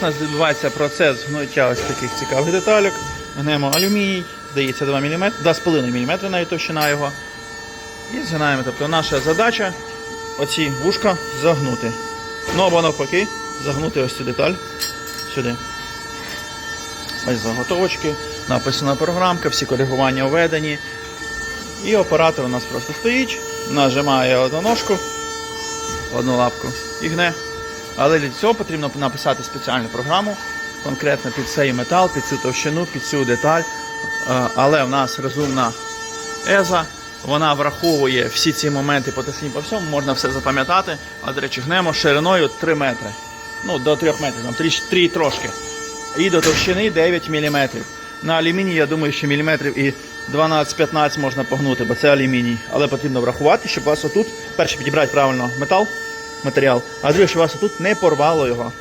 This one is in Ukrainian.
У нас відбувається процес гнуття ось таких цікавих деталек. Гнемо алюміній, здається 2 мм, 2,5 мм навіть товщина його. І згинаємо. Тобто наша задача оці вушка загнути. Ну або навпаки, загнути ось цю деталь сюди. Ось заготовочки, написана програмка, всі коригування введені. І оператор у нас просто стоїть, нажимає одну ножку, одну лапку і гне. Але для цього потрібно написати спеціальну програму, конкретно під цей метал, під цю товщину, під цю деталь. Е, Але в нас розумна еза, вона враховує всі ці моменти по тесні по всьому, можна все запам'ятати. А до речі, гнемо шириною 3 метри. Ну, до 3 метрів, там 3, 3 трошки. І до товщини 9 мм. На алюміній, я думаю, що міліметрів і 12-15 можна погнути, бо це алюміній. Але потрібно врахувати, щоб у вас отут, перше підібрати правильно метал, матеріал, а друге, що вас тут не порвало його.